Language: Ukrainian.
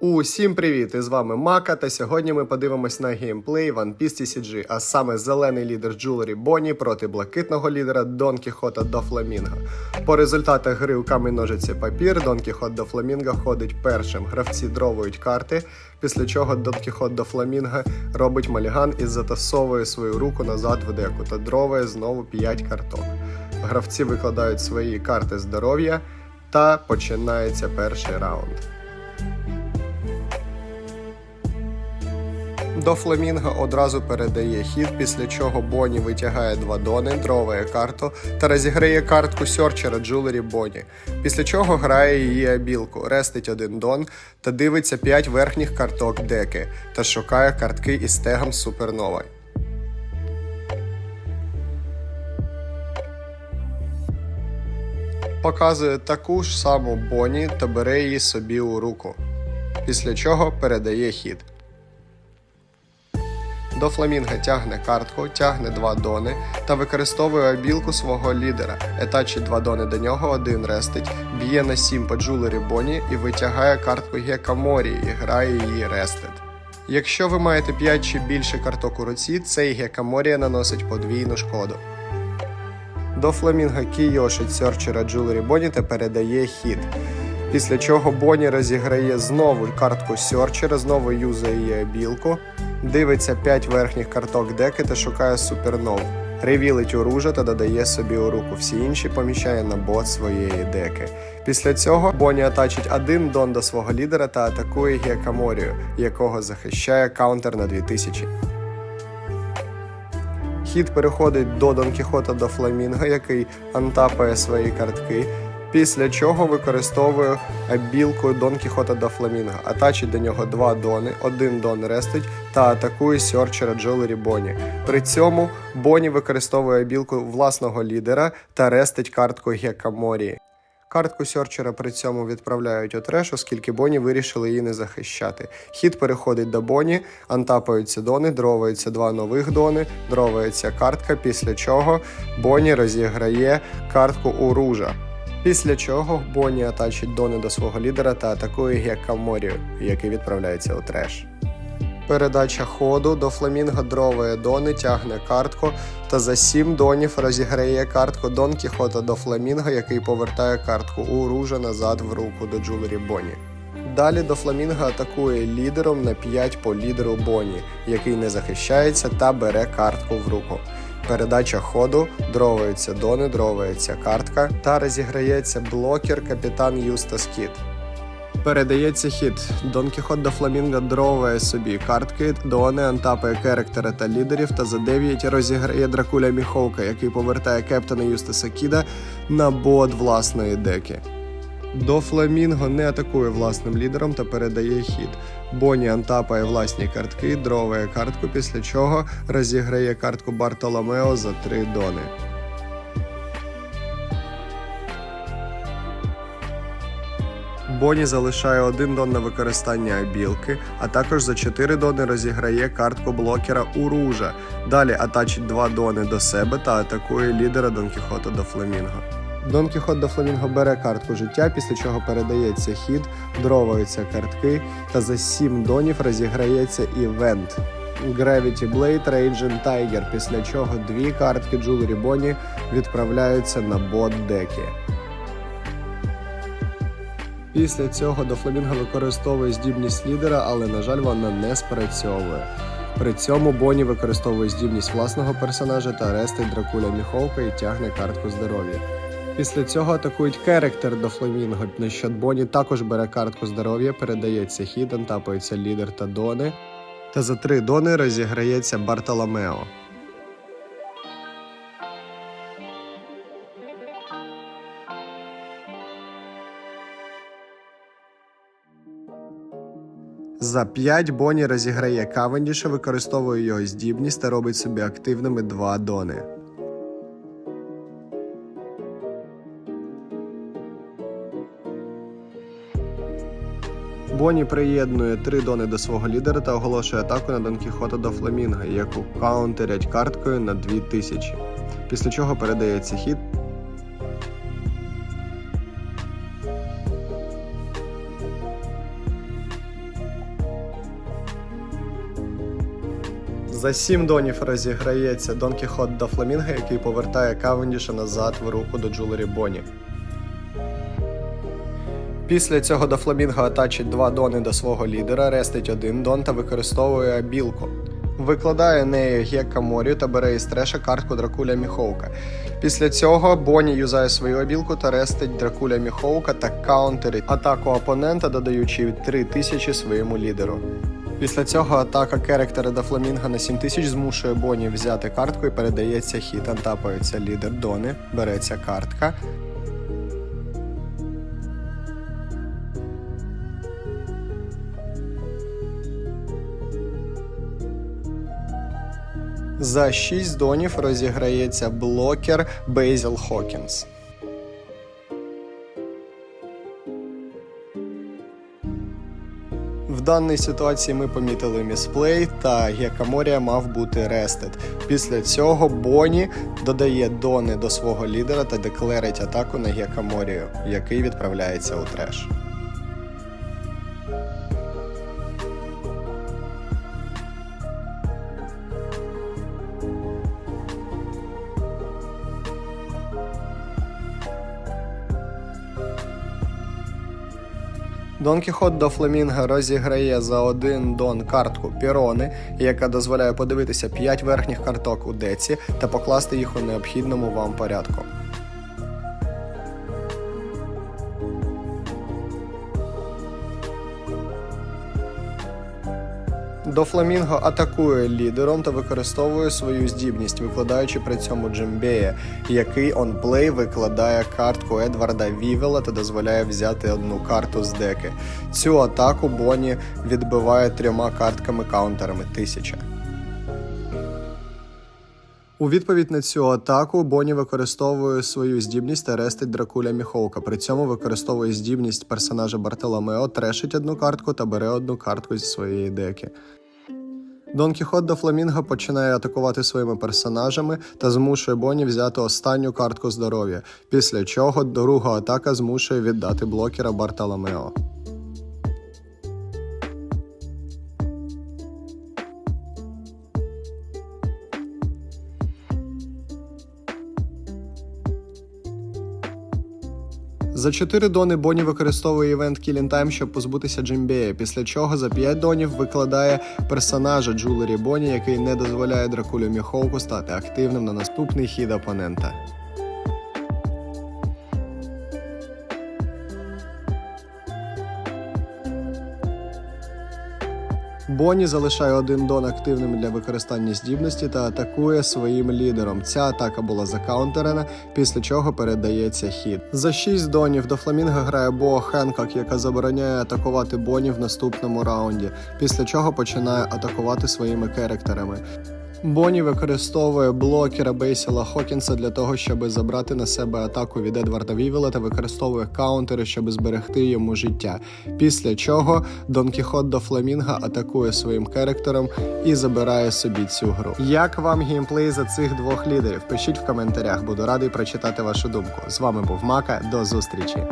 Усім привіт! І з вами Мака, та сьогодні ми подивимось на геймплей One Piece TCG, а саме зелений лідер Джулері Бонні проти блакитного лідера Дон Кіхота до Фламінго. По результатах гри у камінь ножиці папір Дон Кіхот до Фламінго ходить першим. Гравці дровують карти, після чого Дон Кіхот до Фламінго робить маліган і затасовує свою руку назад в деку та дровує знову 5 карток. Гравці викладають свої карти здоров'я та починається перший раунд. До Фламінго одразу передає хід, після чого Бонні витягає два дони, дроває карту та розіграє картку Сьорчера Джулері Бонні. Після чого грає її абілку, рестить один дон та дивиться 5 верхніх карток деки та шукає картки із тегом Супернова. Показує таку ж саму Бонні та бере її собі у руку. Після чого передає хід. До фламінга тягне картку, тягне два дони та використовує обілку свого лідера. Етачить два дони до нього, один рестить, б'є на сім по джулері Бонні і витягає картку Гека Морі і грає її рестит. Якщо ви маєте 5 чи більше карток у руці, цей Гека Морія наносить подвійну шкоду. До фламінга Кійошить Сьорчера Джулері Бонні та передає хід. Після чого Бонні розіграє знову картку Сьорчера, знову юзає її білку, дивиться 5 верхніх карток деки та шукає супернов. Ревілить оружа та додає собі у руку. Всі інші поміщає на бот своєї деки. Після цього Бонні атачить один дон до свого лідера та атакує Гекаморію, якого захищає каунтер на 2000. Хід переходить до Дон Кіхота до Фламінго, який антапає свої картки. Після чого використовує білку Дон Кіхота до Фламінго, атачить до нього два дони, один дон рестить та атакує Сьорчера Джолері Бонні. При цьому Бонні використовує білку власного лідера та рестить картку Гека Морії. Картку Сьорчера при цьому відправляють у треш, оскільки Бонні вирішили її не захищати. Хід переходить до Бонні, антапаються дони, дроваються два нових дони, дровається картка, після чого Бонні розіграє картку Уружа. Після чого Бонні атачить дони до свого лідера та атакує Гекка Морію, який відправляється у треш. Передача ходу до Фламінго дроває дони, тягне картку та за 7 донів розіграє картку Дон Кіхота до Фламінго, який повертає картку у ружа назад в руку до Джулері Бонні. Далі до Фламінго атакує лідером на 5 по лідеру Бонні, який не захищається та бере картку в руку. Передача ходу, дровається дони, дровається картка та розіграється блокер капітан Юстас Кіт. Передається хід. Дон Кіхот до Фламінго дроває собі картки, Дони антапає керектера та лідерів та за 9 розіграє Дракуля Міховка, який повертає кептана Юстаса Кіда на бот власної деки. До Фламінго не атакує власним лідером та передає хід. Бонні антапає власні картки, дроває картку, після чого розіграє картку Бартоломео за 3 дони. Бонні залишає один дон на використання білки, а також за 4 дони розіграє картку блокера Уружа. Далі атачить 2 дони до себе та атакує лідера Дон Кіхота до Фламінго. Дон Кіхот до Фламінго бере картку життя, після чого передається хід, дроваються картки, та за 7 донів розіграється івент. Gravity Blade Raging Tiger, після чого дві картки Джулері Бонні відправляються на бот декі. Після цього до Фламінго використовує здібність лідера, але, на жаль, вона не спрацьовує. При цьому Бонні використовує здібність власного персонажа та рестить Дракуля Міховка і тягне картку здоров'я. Після цього атакують керектер до Фламінго, Бонні також бере картку здоров'я, передається хід, антапається лідер та дони. Та за три дони розіграється Бартоломео. За 5 Бонні розіграє Кавендіша, використовує його здібність та робить собі активними два дони. Боні приєднує три дони до свого лідера та оголошує атаку на Дон Кіхота до Фламінга, яку каунтерять карткою на 2000, після чого передається хід. За сім донів розіграється Дон Кіхот до Фламінга, який повертає Кавендіша назад в руку до Джулері Боні. Після цього до Фламінго атачить два дони до свого лідера, рестить один дон та використовує білку. Викладає нею Гекка Морію та бере із треша картку Дракуля Міхоука. Після цього Бонні юзає свою обілку та рестить Дракуля Міхоука та каунтерить атаку опонента, додаючи 3000 своєму лідеру. Після цього атака керектера до Фламінга на 7000 змушує Бонні взяти картку і передається хід. Антапається лідер Дони, береться картка. За 6 донів розіграється блокер Бейзел Хокінс. В даній ситуації ми помітили місплей та Гекаморія мав бути рестед. Після цього Боні додає дони до свого лідера та деклерить атаку на Гекаморію, який відправляється у треш. Дон Кіхот до Фламінга розіграє за один дон картку Пірони, яка дозволяє подивитися 5 верхніх карток у деці та покласти їх у необхідному вам порядку. До Фламінго атакує лідером та використовує свою здібність, викладаючи при цьому Джембея, який онплей викладає картку Едварда Вівела та дозволяє взяти одну карту з деки. Цю атаку Бонні відбиває трьома картками каунтерами 1000. У відповідь на цю атаку Бонні використовує свою здібність та рестить Дракуля Міховка. При цьому використовує здібність персонажа Бартоломео, трешить одну картку та бере одну картку зі своєї деки. Дон Кіхот до Фламінго починає атакувати своїми персонажами та змушує Боні взяти останню картку здоров'я, після чого друга атака змушує віддати блокера Бартоломео. За 4 дони Бонні використовує івент Killing Time, щоб позбутися Джимбея, після чого за 5 донів викладає персонажа Джулері Бонні, який не дозволяє Дракулю Міховку стати активним на наступний хід опонента. Бонні залишає один дон активним для використання здібності та атакує своїм лідером. Ця атака була закаунтерена, після чого передається хід. За 6 донів до Фламінга грає Бо Хенкок, яка забороняє атакувати Бонні в наступному раунді, після чого починає атакувати своїми керектерами. Бонні використовує блокера Бейсіла Хокінса для того, щоб забрати на себе атаку від Едварда Вівела та використовує каунтери, щоб зберегти йому життя. Після чого Дон Кіхот до Фламінга атакує своїм керектором і забирає собі цю гру. Як вам геймплей за цих двох лідерів? Пишіть в коментарях, буду радий прочитати вашу думку. З вами був Мака. До зустрічі.